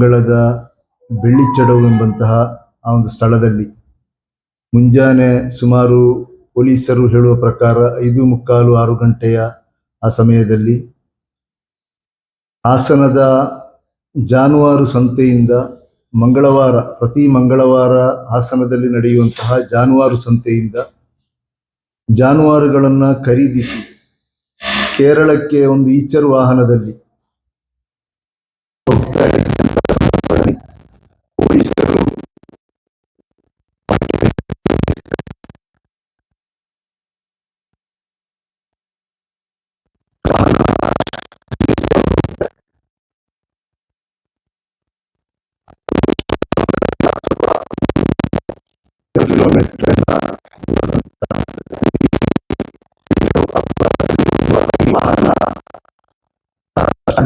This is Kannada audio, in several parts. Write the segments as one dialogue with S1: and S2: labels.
S1: ಮಂಗಳದ ಬೆಳ್ಳಿಚಡವು ಎಂಬಂತಹ ಆ ಒಂದು ಸ್ಥಳದಲ್ಲಿ ಮುಂಜಾನೆ ಸುಮಾರು ಪೊಲೀಸರು ಹೇಳುವ ಪ್ರಕಾರ ಐದು ಮುಕ್ಕಾಲು ಆರು ಗಂಟೆಯ ಆ ಸಮಯದಲ್ಲಿ ಹಾಸನದ ಜಾನುವಾರು ಸಂತೆಯಿಂದ ಮಂಗಳವಾರ, ಪ್ರತಿ ಮಂಗಳವಾರ ಹಾಸನದಲ್ಲಿ ನಡೆಯುವಂತಹ ಜಾನುವಾರು ಸಂತೆಯಿಂದ ಜಾನುವಾರುಗಳನ್ನು ಖರೀದಿಸಿ ಕೇರಳಕ್ಕೆ ಒಂದು ಈಚರು ವಾಹನದಲ್ಲಿ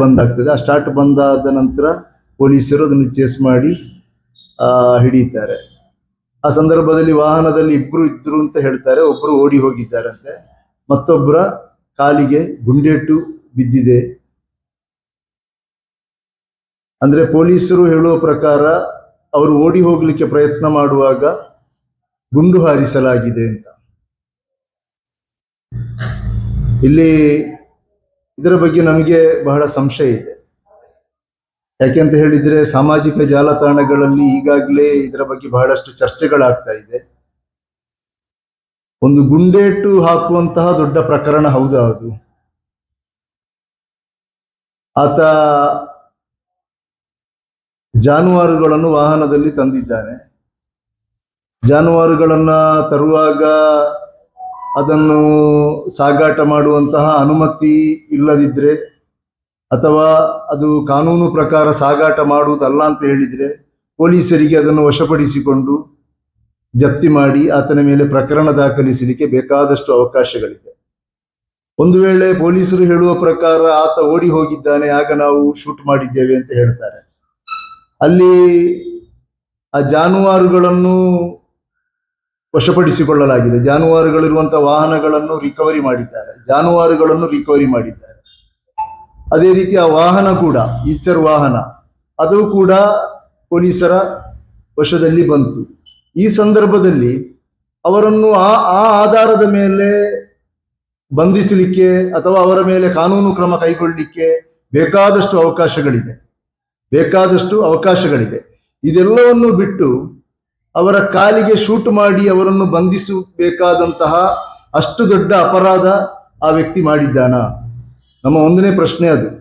S1: ಬಂದ್ ಆಗ್ತದೆ ಆ ಸ್ಟಾರ್ಟ್ ಬಂದಾದ ನಂತರ ಪೊಲೀಸರು ಅದನ್ನು ಚೇಸ್ ಮಾಡಿ, ಆ ಹಿಡಿತಾರೆ ಆ ಸಂದರ್ಭದಲ್ಲಿ ವಾಹನದಲ್ಲಿ ಇಬ್ರು ಇದ್ರು ಅಂತ ಹೇಳ್ತಾರೆ. ಒಬ್ರು ಓಡಿ ಹೋಗಿದ್ದಾರಂತೆ. ಮತ್ತೊಬ್ಬರ ಕಾಲಿಗೆ ಗುಂಡೇಟು ಬಿದ್ದಿದೆ. ಅಂದ್ರೆ ಪೊಲೀಸರು ಹೇಳುವ ಪ್ರಕಾರ ಅವರು ಓಡಿ ಹೋಗ್ಲಿಕ್ಕೆ ಪ್ರಯತ್ನ ಮಾಡುವಾಗ ಗುಂಡು ಹಾರಿಸಲಾಗಿದೆ ಅಂತ. ಇಲ್ಲಿ ಇದರ ಬಗ್ಗೆ ನಮಗೆ ಬಹಳ ಸಂಶಯ ಇದೆ. ಯಾಕೆಂತ ಹೇಳಿದ್ರೆ ಸಾಮಾಜಿಕ ಜಾಲತಾಣಗಳಲ್ಲಿ ಈಗಾಗಲೇ ಇದರ ಬಗ್ಗೆ ಬಹಳಷ್ಟು ಚರ್ಚೆಗಳಾಗ್ತಾ ಇದೆ. ಒಂದು ಗುಂಡೇಟು ಹಾಕುವಂತಹ ದೊಡ್ಡ ಪ್ರಕರಣ ಹೌದಾ ಅದು. ಆತ ಜಾನುವಾರುಗಳನ್ನು ವಾಹನದಲ್ಲಿ ತಂದಿದ್ದಾನೆ. ಜಾನುವಾರುಗಳನ್ನ ತರುವಾಗ ಅದನ್ನು ಸಾಗಾಟ ಮಾಡುವಂತಹ ಅನುಮತಿ ಇಲ್ಲದಿದ್ರೆ ಅಥವಾ ಅದು ಕಾನೂನು ಪ್ರಕಾರ ಸಾಗಾಟ ಮಾಡುವುದಲ್ಲ ಅಂತ ಹೇಳಿದ್ರೆ ಪೊಲೀಸರಿಗೆ ಅದನ್ನು ವಶಪಡಿಸಿಕೊಂಡು ಜಪ್ತಿ ಮಾಡಿ ಆತನ ಮೇಲೆ ಪ್ರಕರಣ ದಾಖಲಿಸಲಿಕ್ಕೆ ಬೇಕಾದಷ್ಟು ಅವಕಾಶಗಳಿದೆ. ಒಂದು ವೇಳೆ ಪೊಲೀಸರು ಹೇಳುವ ಪ್ರಕಾರ ಆತ ಓಡಿ ಹೋಗಿದ್ದಾನೆ, ಆಗ ನಾವು ಶೂಟ್ ಮಾಡಿದ್ದೇವೆ ಅಂತ ಹೇಳ್ತಾರೆ. ಅಲ್ಲಿ ಆ ಜಾನುವಾರುಗಳನ್ನು ವಶಪಡಿಸಿಕೊಳ್ಳಲಾಗಿದೆ. ಜಾನುವಾರುಗಳಿರುವಂತಹ ವಾಹನಗಳನ್ನು ರಿಕವರಿ ಮಾಡಿದ್ದಾರೆ. ಜಾನುವಾರುಗಳನ್ನು ರಿಕವರಿ ಮಾಡಿದ್ದಾರೆ. ಅದೇ ರೀತಿ ಆ ವಾಹನ ಕೂಡ, ಈಚರ್ ವಾಹನ, ಅದು ಕೂಡ ಪೊಲೀಸರ ವಶದಲ್ಲಿ ಬಂತು. ಈ ಸಂದರ್ಭದಲ್ಲಿ ಅವರನ್ನು ಆ ಆ ಆಧಾರದ ಮೇಲೆ ಬಂಧಿಸಲಿಕ್ಕೆ ಅಥವಾ ಅವರ ಮೇಲೆ ಕಾನೂನು ಕ್ರಮ ಕೈಗೊಳ್ಳಲಿಕ್ಕೆ ಬೇಕಾದಷ್ಟು ಅವಕಾಶಗಳಿದೆ. ಬೇಕಾದಷ್ಟು ಅವಕಾಶಗಳಿದೆ. ಇದೆಲ್ಲವನ್ನು ಬಿಟ್ಟು ಅವರ ಕಾಲಿಗೆ ಶೂಟ್ ಮಾಡಿ ಅವರನ್ನು ಬಂಧಿಸಬೇಕಾದಂತಹ ಅಷ್ಟು ದೊಡ್ಡ ಅಪರಾಧ ಆ ವ್ಯಕ್ತಿ ಮಾಡಿದ್ದಾನ? ನಮ್ಮ ಒಂದನೇ ಪ್ರಶ್ನೆ ಅದು.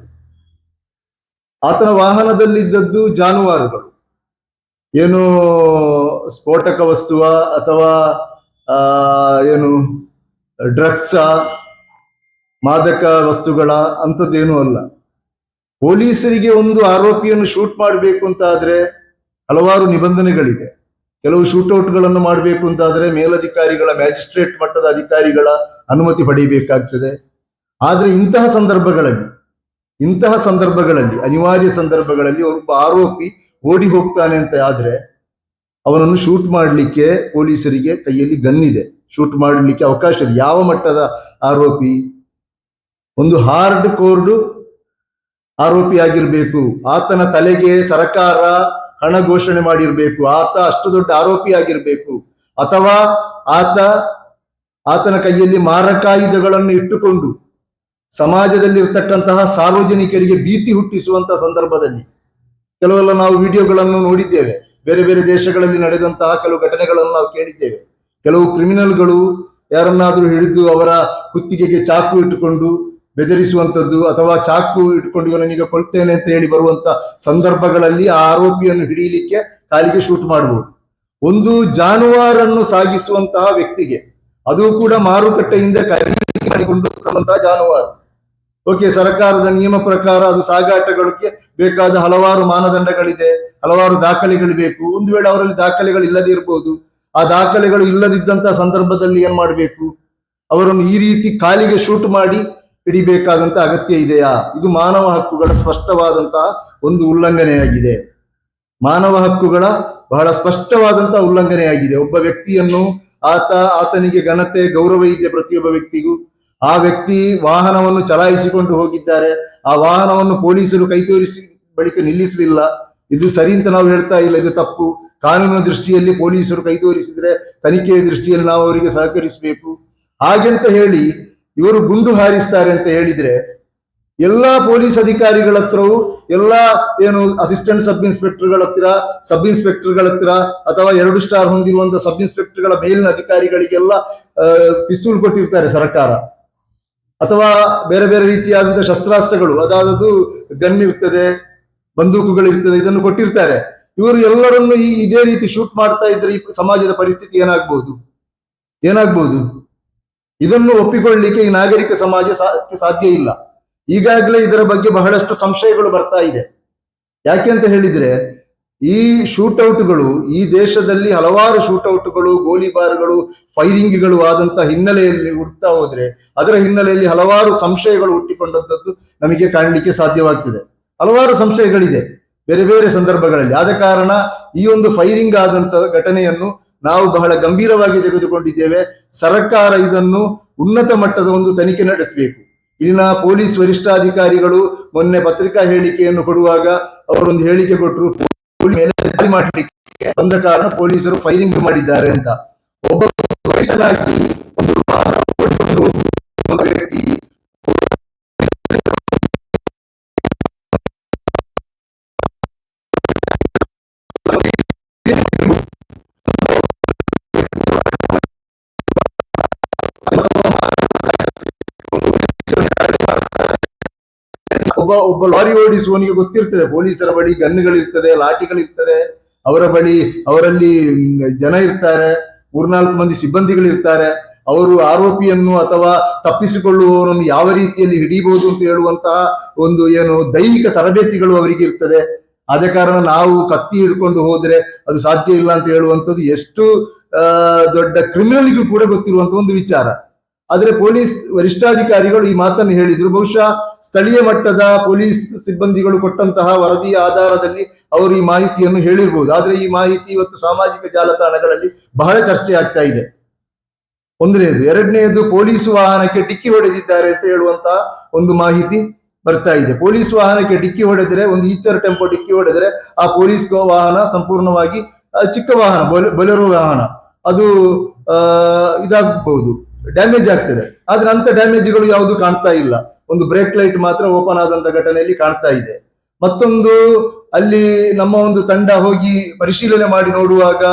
S1: ಆತನ ವಾಹನದಲ್ಲಿದ್ದದ್ದು ಜಾನುವಾರುಗಳು. ಏನು ಸ್ಫೋಟಕ ವಸ್ತುವ ಅಥವಾ ಏನು, ಡ್ರಗ್ಸ, ಮಾದಕ ವಸ್ತುಗಳ ಅಂಥದ್ದೇನೂ ಅಲ್ಲ. ಪೊಲೀಸರಿಗೆ ಒಂದು ಆರೋಪಿಯನ್ನು ಶೂಟ್ ಮಾಡಬೇಕು ಅಂತ ಆದರೆ ಹಲವಾರು ನಿಬಂಧನೆಗಳಿದೆ. ಕೆಲವು ಶೂಟೌಟ್ಗಳನ್ನು ಮಾಡಬೇಕು ಅಂತಾದ್ರೆ ಮೇಲಧಿಕಾರಿಗಳ, ಮ್ಯಾಜಿಸ್ಟ್ರೇಟ್ ಮಟ್ಟದ ಅಧಿಕಾರಿಗಳ ಅನುಮತಿ ಪಡೆಯಬೇಕಾಗ್ತದೆ ಆದರೆ ಇಂತಹ ಸಂದರ್ಭಗಳಲ್ಲಿ ಇಂತಹ ಸಂದರ್ಭಗಳಲ್ಲಿ, ಅನಿವಾರ್ಯ ಸಂದರ್ಭಗಳಲ್ಲಿ ಒಬ್ಬ ಆರೋಪಿ ಓಡಿ ಹೋಗ್ತಾನೆ ಅಂತ ಆದರೆ ಅವನನ್ನು ಶೂಟ್ ಮಾಡಲಿಕ್ಕೆ ಪೊಲೀಸರಿಗೆ ಕೈಯಲ್ಲಿ ಗನ್ ಇದೆ. ಶೂಟ್ ಮಾಡಲಿಕ್ಕೆ ಅವಕಾಶ ಇದೆ. ಯಾವ ಮಟ್ಟದ ಆರೋಪಿ? ಒಂದು ಹಾರ್ಡ್ ಕೋರ್ಡ್ ಆರೋಪಿ ಆಗಿರಬೇಕು ಆತನ ತಲೆಗೆ ಸರ್ಕಾರ ಹಣ ಘೋಷಣೆ ಮಾಡಿರ್ಬೇಕು. ಆತ ಅಷ್ಟು ದೊಡ್ಡ ಆರೋಪಿ ಆಗಿರ್ಬೇಕು. ಅಥವಾ ಆತ, ಆತನ ಕೈಯಲ್ಲಿ ಮಾರಕಾಯುಧಗಳನ್ನು ಇಟ್ಟುಕೊಂಡು ಸಮಾಜದಲ್ಲಿ ಇರ್ತಕ್ಕಂತಹ ಸಾರ್ವಜನಿಕರಿಗೆ ಭೀತಿ ಹುಟ್ಟಿಸುವಂತಹ ಸಂದರ್ಭದಲ್ಲಿ ಕೆಲವೆಲ್ಲ ನಾವು ವಿಡಿಯೋಗಳನ್ನು ನೋಡಿದ್ದೇವೆ. ಬೇರೆ ಬೇರೆ ದೇಶಗಳಲ್ಲಿ ನಡೆದಂತಹ ಕೆಲವು ಘಟನೆಗಳನ್ನು ನಾವು ಕೇಳಿದ್ದೇವೆ. ಕೆಲವು ಕ್ರಿಮಿನಲ್ಗಳು ಯಾರನ್ನಾದರೂ ಹಿಡಿದು ಅವರ ಕುತ್ತಿಗೆಗೆ ಚಾಕು ಇಟ್ಟುಕೊಂಡು ಬೆದರಿಸುವಂತದ್ದು ಅಥವಾ ಚಾಕು ಇಟ್ಕೊಂಡು ಇವನನ್ನೀಗ ಕೊಲ್ತೇನೆ ಅಂತ ಹೇಳಿ ಬರುವಂತ ಸಂದರ್ಭಗಳಲ್ಲಿ ಆ ಆರೋಪಿಯನ್ನು ಹಿಡಿಯಲಿಕ್ಕೆ ಕಾಲಿಗೆ ಶೂಟ್ ಮಾಡಬಹುದು. ಒಂದು ಜಾನುವಾರನ್ನು ಸಾಗಿಸುವಂತಹ ವ್ಯಕ್ತಿಗೆ ಅದು ಕೂಡ ಮಾರುಕಟ್ಟೆಯಿಂದ ಮಾಡಿಕೊಂಡು ಜಾನುವಾರು. ಓಕೆ, ಸರ್ಕಾರದ ನಿಯಮ ಪ್ರಕಾರ ಅದು ಸಾಗಾಟಗಳಿಗೆ ಬೇಕಾದ ಹಲವಾರು ಮಾನದಂಡಗಳಿದೆ, ಹಲವಾರು ದಾಖಲೆಗಳು ಬೇಕು. ಒಂದು ವೇಳೆ ಅವರಲ್ಲಿ ದಾಖಲೆಗಳು ಇಲ್ಲದೇ ಇರಬಹುದು ಆ ದಾಖಲೆಗಳು ಇಲ್ಲದಿದ್ದಂತಹ ಸಂದರ್ಭದಲ್ಲಿ ಏನ್ ಮಾಡಬೇಕು? ಅವರನ್ನು ಈ ರೀತಿ ಕಾಲಿಗೆ ಶೂಟ್ ಮಾಡಿ ಹಿಡಿಬೇಕಾದಂತ ಅಗತ್ಯ ಇದೆಯಾ? ಇದು ಮಾನವ ಹಕ್ಕುಗಳ ಸ್ಪಷ್ಟವಾದಂತಹ ಒಂದು ಉಲ್ಲಂಘನೆಯಾಗಿದೆ. ಮಾನವ ಹಕ್ಕುಗಳ ಬಹಳ ಸ್ಪಷ್ಟವಾದಂತಹ ಉಲ್ಲಂಘನೆಯಾಗಿದೆ. ಒಬ್ಬ ವ್ಯಕ್ತಿಯನ್ನು ಆತ, ಆತನಿಗೆ ಘನತೆ, ಗೌರವ ಇದೆ ಪ್ರತಿಯೊಬ್ಬ ವ್ಯಕ್ತಿಗೂ. ಆ ವ್ಯಕ್ತಿ ವಾಹನವನ್ನು ಚಲಾಯಿಸಿಕೊಂಡು ಹೋಗಿದ್ದಾರೆ. ಆ ವಾಹನವನ್ನು ಪೊಲೀಸರು ಕೈ ತೋರಿಸಿ, ಬಳಿಕ ನಿಲ್ಲಿಸಲಿಲ್ಲ. ಇದು ಸರಿ ಅಂತ ನಾವು ಹೇಳ್ತಾ ಇಲ್ಲ, ಇದು ತಪ್ಪು. ಕಾನೂನಿನ ದೃಷ್ಟಿಯಲ್ಲಿ ಪೊಲೀಸರು ಕೈ ತೋರಿಸಿದ್ರೆ ತನಿಖೆಯ ದೃಷ್ಟಿಯಲ್ಲಿ ನಾವು ಅವರಿಗೆ ಸಹಕರಿಸಬೇಕು. ಹಾಗೆಂತ ಹೇಳಿ ಇವರು ಗುಂಡು ಹಾರಿಸ್ತಾರೆ ಅಂತ ಹೇಳಿದ್ರೆ ಎಲ್ಲ ಪೊಲೀಸ್ ಅಧಿಕಾರಿಗಳ ಹತ್ರವೂ, ಎಲ್ಲ ಏನು ಅಸಿಸ್ಟೆಂಟ್ ಸಬ್ ಇನ್ಸ್ಪೆಕ್ಟರ್ಗಳ ಹತ್ತಿರ ಸಬ್ ಇನ್ಸ್ಪೆಕ್ಟರ್ಗಳ ಹತ್ತಿರ, ಅಥವಾ ಎರಡು ಸ್ಟಾರ್ ಹೊಂದಿರುವಂತಹ ಸಬ್ ಇನ್ಸ್ಪೆಕ್ಟರ್ಗಳ ಮೇಲಿನ ಅಧಿಕಾರಿಗಳಿಗೆಲ್ಲ ಪಿಸ್ತೂಲ್ ಕೊಟ್ಟಿರ್ತಾರೆ ಸರ್ಕಾರ. ಅಥವಾ ಬೇರೆ ಬೇರೆ ರೀತಿಯಾದಂತಹ ಶಸ್ತ್ರಾಸ್ತ್ರಗಳು, ಅದಾದದ್ದು ಗನ್ ಇರ್ತದೆ, ಬಂದೂಕುಗಳು ಇದನ್ನು ಕೊಟ್ಟಿರ್ತಾರೆ. ಇವರು ಎಲ್ಲರನ್ನು ಈ, ಇದೇ ರೀತಿ ಶೂಟ್ ಮಾಡ್ತಾ ಇದ್ರೆ ಈ ಸಮಾಜದ ಪರಿಸ್ಥಿತಿ ಏನಾಗ್ಬೋದು? ಏನಾಗ್ಬೋದು? ಇದನ್ನು ಒಪ್ಪಿಕೊಳ್ಳಲಿಕ್ಕೆ ಈ ನಾಗರಿಕ ಸಮಾಜ ಸಾಧ್ಯ ಇಲ್ಲ. ಈಗಾಗಲೇ ಇದರ ಬಗ್ಗೆ ಬಹಳಷ್ಟು ಸಂಶಯಗಳು ಬರ್ತಾ ಇದೆ. ಯಾಕೆ ಅಂತ ಹೇಳಿದ್ರೆ, ಈ ಶೂಟೌಟ್ಗಳು, ಈ ದೇಶದಲ್ಲಿ ಹಲವಾರು ಶೂಟೌಟ್ಗಳು, ಗೋಲಿಬಾರ್ಗಳು, ಫೈರಿಂಗ್ಗಳು ಆದಂತಹ ಹಿನ್ನೆಲೆಯಲ್ಲಿ ಹುಡ್ತಾ ಹೋದ್ರೆ, ಅದರ ಹಿನ್ನೆಲೆಯಲ್ಲಿ ಹಲವಾರು ಸಂಶಯಗಳು ಹುಟ್ಟಿಕೊಂಡಂಥದ್ದು ನಮಗೆ ಕಾಣಲಿಕ್ಕೆ ಸಾಧ್ಯವಾಗ್ತದೆ. ಹಲವಾರು ಸಂಶಯಗಳಿದೆ, ಬೇರೆ ಬೇರೆ ಸಂದರ್ಭಗಳಲ್ಲಿ. ಆದ ಕಾರಣ ಈ ಒಂದು ಫೈರಿಂಗ್ ಆದಂತಹ ಘಟನೆಯನ್ನು ನಾವು ಬಹಳ ಗಂಭೀರವಾಗಿ ತೆಗೆದುಕೊಂಡಿದ್ದೇವೆ. ಸರ್ಕಾರ ಇದನ್ನು ಉನ್ನತ ಮಟ್ಟದ ಒಂದು ತನಿಖೆ ನಡೆಸಬೇಕು. ಇಲ್ಲಿನ ಪೊಲೀಸ್ ವರಿಷ್ಠಾಧಿಕಾರಿಗಳು ಮೊನ್ನೆ ಪತ್ರಿಕಾ ಹೇಳಿಕೆಯನ್ನು ಕೊಡುವಾಗ ಅವರೊಂದು ಹೇಳಿಕೆ ಕೊಟ್ಟರು ಮಾಡಲಿಕ್ಕೆ ಬಂದ ಕಾರಣ ಪೊಲೀಸರು ಫೈರಿಂಗ್ ಮಾಡಿದ್ದಾರೆ ಅಂತ. ಒಬ್ಬ ಒಬ್ಬ ಒಬ್ಬ ಲಾರಿ ಓಡಿಸುವವನಿಗೆ ಗೊತ್ತಿರ್ತದೆ. ಪೊಲೀಸರ ಬಳಿ ಗನ್ಗಳಿರ್ತದೆ ಲಾಠಿಗಳಿರ್ತದೆ. ಅವರ ಬಳಿ ಅವರಲ್ಲಿ ಜನ ಇರ್ತಾರೆ. ಮೂರ್ನಾಲ್ಕು ಮಂದಿ ಸಿಬ್ಬಂದಿಗಳಿರ್ತಾರೆ. ಅವರು ಆರೋಪಿಯನ್ನು ಅಥವಾ ತಪ್ಪಿಸಿಕೊಳ್ಳುವವನನ್ನು ಯಾವ ರೀತಿಯಲ್ಲಿ ಹಿಡಿಬಹುದು ಅಂತ ಹೇಳುವಂತಹ ಒಂದು ಏನು ದೈಹಿಕ ತರಬೇತಿಗಳು ಅವರಿಗೆ ಇರ್ತದೆ. ಆದ ಕಾರಣ ನಾವು ಕತ್ತಿ ಹಿಡ್ಕೊಂಡು ಹೋದ್ರೆ ಅದು ಸಾಧ್ಯ ಇಲ್ಲ ಅಂತ ಹೇಳುವಂಥದ್ದು ಎಷ್ಟು ದೊಡ್ಡ ಕ್ರಿಮಿನಲ್ಗೂ ಕೂಡ ಗೊತ್ತಿರುವಂತ ಒಂದು ವಿಚಾರ. ಆದ್ರೆ ಪೊಲೀಸ್ ವರಿಷ್ಠಾಧಿಕಾರಿಗಳು ಈ ಮಾತನ್ನು ಹೇಳಿದ್ರು. ಬಹುಶಃ ಸ್ಥಳೀಯ ಮಟ್ಟದ ಪೊಲೀಸ್ ಸಿಬ್ಬಂದಿಗಳು ಕೊಟ್ಟಂತಹ ವರದಿಯ ಆಧಾರದಲ್ಲಿ ಅವರು ಈ ಮಾಹಿತಿಯನ್ನು ಹೇಳಿರಬಹುದು ಆದರೆ ಈ ಮಾಹಿತಿ ಇವತ್ತು ಸಾಮಾಜಿಕ ಜಾಲತಾಣಗಳಲ್ಲಿ ಬಹಳ ಚರ್ಚೆ ಆಗ್ತಾ ಇದೆ. ಒಂದನೇದು ಎರಡನೆಯದು ಪೊಲೀಸ್ ವಾಹನಕ್ಕೆ ಡಿಕ್ಕಿ ಹೊಡೆದಿದ್ದಾರೆ ಅಂತ ಹೇಳುವಂತಹ ಒಂದು ಮಾಹಿತಿ ಬರ್ತಾ ಇದೆ. ಪೊಲೀಸ್ ವಾಹನಕ್ಕೆ ಡಿಕ್ಕಿ ಹೊಡೆದ್ರೆ, ಒಂದು ಈಚರ್ ಟೆಂಪೋ ಡಿಕ್ಕಿ ಹೊಡೆದರೆ ಆ ಪೊಲೀಸ್ ವಾಹನ ಸಂಪೂರ್ಣವಾಗಿ ಚಿಕ್ಕ ವಾಹನ, ಬೊಲೆ- ಬೊಲೆರೋ ವಾಹನ, ಅದು ಇದಾಗಬಹುದು. ಡ್ಯಾಮೇಜ್ ಆಗ್ತದೆ. ಆದ್ರೆ ಅಂತ ಡ್ಯಾಮೇಜ್ಗಳು ಯಾವುದು ಕಾಣ್ತಾ ಇಲ್ಲ. ಒಂದು ಬ್ರೇಕ್ ಲೈಟ್ ಮಾತ್ರ ಓಪನ್ ಆದಂತ ಘಟನೆಯಲ್ಲಿ ಕಾಣ್ತಾ ಇದೆ. ಮತ್ತೊಂದು, ಅಲ್ಲಿ ನಮ್ಮ ಒಂದು ತಂಡ ಹೋಗಿ ಪರಿಶೀಲನೆ ಮಾಡಿ ನೋಡುವಾಗ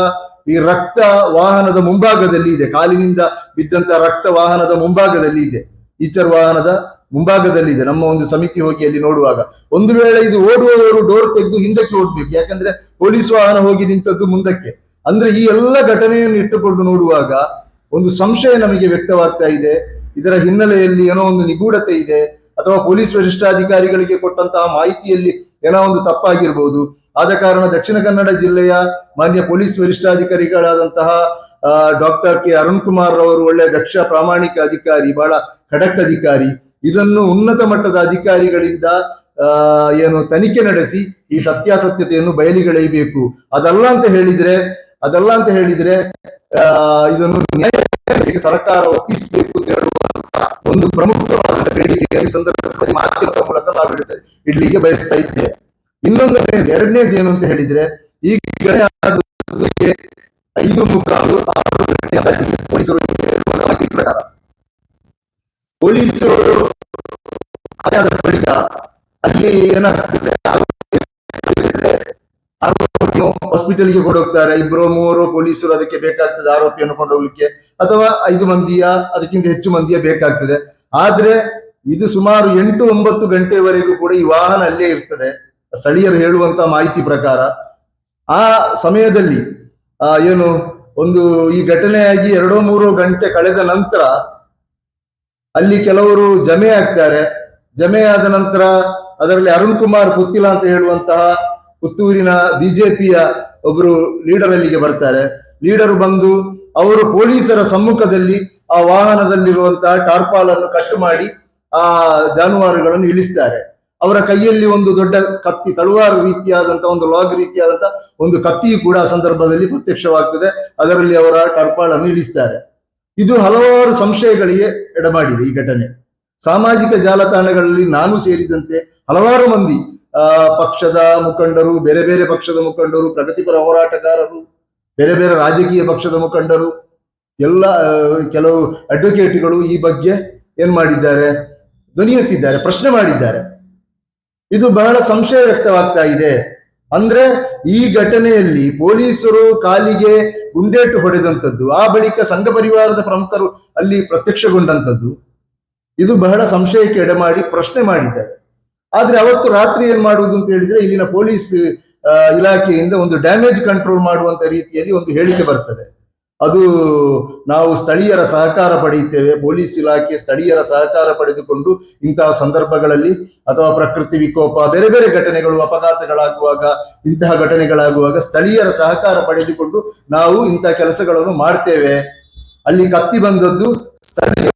S1: ಈ ರಕ್ತ ವಾಹನದ ಮುಂಭಾಗದಲ್ಲಿ ಇದೆ. ಕಾಲಿನಿಂದ ಬಿದ್ದಂತ ರಕ್ತ ವಾಹನದ ಮುಂಭಾಗದಲ್ಲಿ ಇದೆ. ಈಚರ್ ವಾಹನದ ಮುಂಭಾಗದಲ್ಲಿ ಇದೆ. ನಮ್ಮ ಒಂದು ಸಮಿತಿ ಹೋಗಿ ಅಲ್ಲಿ ನೋಡುವಾಗ. ಒಂದು ವೇಳೆ ಇದು ಓಡುವವರು ಡೋರ್ ತೆಗೆದು ಹಿಂದಕ್ಕೆ ಓಡ್ಬೇಕು. ಯಾಕಂದ್ರೆ ಪೊಲೀಸ್ ವಾಹನ ಹೋಗಿ ನಿಂತದ್ದು ಮುಂದಕ್ಕೆ. ಅಂದ್ರೆ ಈ ಎಲ್ಲ ಘಟನೆಯನ್ನು ಇಟ್ಟುಕೊಂಡು ನೋಡುವಾಗ ಒಂದು ಸಂಶಯ ನಮಗೆ ವ್ಯಕ್ತವಾಗ್ತಾ ಇದೆ. ಇದರ ಹಿನ್ನೆಲೆಯಲ್ಲಿ ಏನೋ ಒಂದು ನಿಗೂಢತೆ ಇದೆ. ಅಥವಾ ಪೊಲೀಸ್ ವರಿಷ್ಠಾಧಿಕಾರಿಗಳಿಗೆ ಕೊಟ್ಟಂತಹ ಮಾಹಿತಿಯಲ್ಲಿ ಏನೋ ಒಂದು ತಪ್ಪಾಗಿರ್ಬೋದು. ಆದ ಕಾರಣ ದಕ್ಷಿಣ ಕನ್ನಡ ಜಿಲ್ಲೆಯ ಮಾನ್ಯ ಪೊಲೀಸ್ ವರಿಷ್ಠಾಧಿಕಾರಿಗಳಾದಂತಹ ಡಾಕ್ಟರ್ ಕೆ. ಅರುಣ್ ಕುಮಾರ್ ಅವರು ಒಳ್ಳೆಯ ದಕ್ಷ ಪ್ರಾಮಾಣಿಕ ಅಧಿಕಾರಿ, ಬಹಳ ಖಡಕ್ ಅಧಿಕಾರಿ. ಇದನ್ನು ಉನ್ನತ ಮಟ್ಟದ ಅಧಿಕಾರಿಗಳಿಂದ ಏನು ತನಿಖೆ ನಡೆಸಿ ಈ ಸತ್ಯಾಸತ್ಯತೆಯನ್ನು ಬಯಲಿಗೆಳೆಯಬೇಕು. ಅದಲ್ಲ ಅಂತ ಹೇಳಿದ್ರೆ, ಅದಲ್ಲ ಅಂತ ಹೇಳಿದ್ರೆ ಇದನ್ನು ಇದನ್ನು ನ್ಯಾಯಾಲಯಕ್ಕೆ ಸರ್ಕಾರ ಒಪ್ಪಿಸಬೇಕು ಅಂತ ಒಂದು ಪ್ರಮುಖವಾದ ಬೇಡಿಕೆ ಈ ಸಂದರ್ಭದಲ್ಲಿ ಮಾತುಕತೆ ಮೂಲಕ ನಾವು ಇಡ್ತಾ- ಇಡ್ಲಿಕ್ಕೆ ಬಯಸ್ತಾ ಇದ್ದೇವೆ. ಇನ್ನೊಂದು ಎರಡನೇದು ಏನು ಅಂತ ಹೇಳಿದ್ರೆ, ಈ ಆದದ್ದಕ್ಕೆ ಐದು ಮುಕ್ಕಾಲು ಆರು ಗಂಟೆ ಪೊಲೀಸರು ಪ್ರಕಾರ ಪೊಲೀಸರು ಅದಾದ ಬಳಿಕ ಅಲ್ಲಿ ಏನಾಗ್ತದೆ ಆರೋಪಿಯನ್ನು ಹಾಸ್ಪಿಟಲ್ಗೆ ಕೊಂಡೋಗ್ತಾರೆ. ಇಬ್ಬರು ಮೂವರು ಪೊಲೀಸರು ಅದಕ್ಕೆ ಬೇಕಾಗ್ತದೆ ಆರೋಪಿಯನ್ನು ಕೊಂಡೋಗ್ಲಿಕ್ಕೆ ಅಥವಾ ಐದು ಮಂದಿಯ, ಅದಕ್ಕಿಂತ ಹೆಚ್ಚು ಮಂದಿಯ ಬೇಕಾಗ್ತದೆ. ಆದ್ರೆ ಇದು ಸುಮಾರು ಎಂಟು ಒಂಬತ್ತು ಗಂಟೆವರೆಗೂ ಕೂಡ ಈ ವಾಹನ ಅಲ್ಲೇ ಇರ್ತದೆ. ಸ್ಥಳೀಯರು ಹೇಳುವಂತ ಮಾಹಿತಿ ಪ್ರಕಾರ. ಆ ಸಮಯದಲ್ಲಿ, ಆ, ಏನು, ಒಂದು ಈ ಘಟನೆಯಾಗಿ ಎರಡೋ ಮೂರು ಗಂಟೆ ಕಳೆದ ನಂತರ ಅಲ್ಲಿ ಕೆಲವರು ಜಮೆ ಆಗ್ತಾರೆ. ಜಮೆ ಆದ ನಂತರ ಅದರಲ್ಲಿ ಅರುಣ್ ಕುಮಾರ್ ಪುತ್ತಿಲ ಅಂತ ಹೇಳುವಂತಹ ಪುತ್ತೂರಿನ ಬಿಜೆಪಿಯ ಒಬ್ಬರು ಲೀಡರ್ ಅಲ್ಲಿಗೆ ಬರ್ತಾರೆ. ಲೀಡರ್ ಬಂದು ಅವರು ಪೊಲೀಸರ ಸಮ್ಮುಖದಲ್ಲಿ ಆ ವಾಹನದಲ್ಲಿರುವಂತಹ ಟಾರ್ಪಾಲ್ ಅನ್ನು ಕಟ್ಟು ಮಾಡಿ ಆ ಜಾನುವಾರುಗಳನ್ನು ಇಳಿಸ್ತಾರೆ. ಅವರ ಕೈಯಲ್ಲಿ ಒಂದು ದೊಡ್ಡ ಕತ್ತಿ, ತಳುವಾರು ರೀತಿಯಾದಂತಹ ಒಂದು ಲಾಗ್ ರೀತಿಯಾದಂತಹ ಒಂದು ಕತ್ತಿಯು ಕೂಡ ಆ ಸಂದರ್ಭದಲ್ಲಿ ಪ್ರತ್ಯಕ್ಷವಾಗ್ತದೆ. ಅದರಲ್ಲಿ ಅವರ ಟರ್ಪಾಲ್ ಅನ್ನು ಇಳಿಸ್ತಾರೆ. ಇದು ಹಲವಾರು ಸಂಶಯಗಳಿಗೆ ಎಡಮಾಡಿದೆ ಈ ಘಟನೆ. ಸಾಮಾಜಿಕ ಜಾಲತಾಣಗಳಲ್ಲಿ ನಾನು ಸೇರಿದಂತೆ ಹಲವಾರು ಮಂದಿ ಪಕ್ಷದ ಮುಖಂಡರು, ಬೇರೆ ಬೇರೆ ಪಕ್ಷದ ಮುಖಂಡರು, ಪ್ರಗತಿಪರ ಹೋರಾಟಗಾರರು, ಬೇರೆ ಬೇರೆ ರಾಜಕೀಯ ಪಕ್ಷದ ಮುಖಂಡರು, ಎಲ್ಲ ಕೆಲವು ಅಡ್ವೊಕೇಟ್ಗಳು ಈ ಬಗ್ಗೆ ಏನ್ ಮಾಡಿದ್ದಾರೆ? ಧ್ವನಿ ಎತ್ತಿದ್ದಾರೆ, ಪ್ರಶ್ನೆ ಮಾಡಿದ್ದಾರೆ. ಇದು ಬಹಳ ಸಂಶಯ ವ್ಯಕ್ತವಾಗ್ತಾ ಇದೆ. ಅಂದ್ರೆ ಈ ಘಟನೆಯಲ್ಲಿ ಪೊಲೀಸರು ಕಾಲಿಗೆ ಗುಂಡೇಟು ಹೊಡೆದಂಥದ್ದು, ಆ ಬಳಿಕ ಸಂಘ ಪರಿವಾರದ ಪ್ರಮುಖರು ಅಲ್ಲಿ ಪ್ರತ್ಯಕ್ಷಗೊಂಡಂಥದ್ದು, ಇದು ಬಹಳ ಸಂಶಯಕ್ಕೆ ಎಡೆಮಾಡಿ ಪ್ರಶ್ನೆ ಮಾಡಿದ್ದಾರೆ. ಆದ್ರೆ ಅವತ್ತು ರಾತ್ರಿ ಏನ್ ಮಾಡುವುದು ಅಂತ ಹೇಳಿದ್ರೆ ಇಲ್ಲಿನ ಪೊಲೀಸ್ ಇಲಾಖೆಯಿಂದ ಒಂದು ಡ್ಯಾಮೇಜ್ ಕಂಟ್ರೋಲ್ ಮಾಡುವಂತ ರೀತಿಯಲ್ಲಿ ಒಂದು ಹೇಳಿಕೆ ಬರ್ತದೆ. ಅದು ನಾವು ಸ್ಥಳೀಯರ ಸಹಕಾರ ಪಡೆಯುತ್ತೇವೆ, ಪೊಲೀಸ್ ಇಲಾಖೆ ಸ್ಥಳೀಯರ ಸಹಕಾರ ಪಡೆದುಕೊಂಡು ಇಂತಹ ಸಂದರ್ಭಗಳಲ್ಲಿ ಅಥವಾ ಪ್ರಕೃತಿ ವಿಕೋಪ, ಬೇರೆ ಬೇರೆ ಘಟನೆಗಳು, ಅಪಘಾತಗಳಾಗುವಾಗ, ಇಂತಹ ಘಟನೆಗಳಾಗುವಾಗ ಸ್ಥಳೀಯರ ಸಹಕಾರ ಪಡೆದುಕೊಂಡು ನಾವು ಇಂತಹ ಕೆಲಸಗಳನ್ನು ಮಾಡ್ತೇವೆ. ಅಲ್ಲಿ ಕತ್ತಿ ಬಂದದ್ದು ಸ್ಥಳೀಯ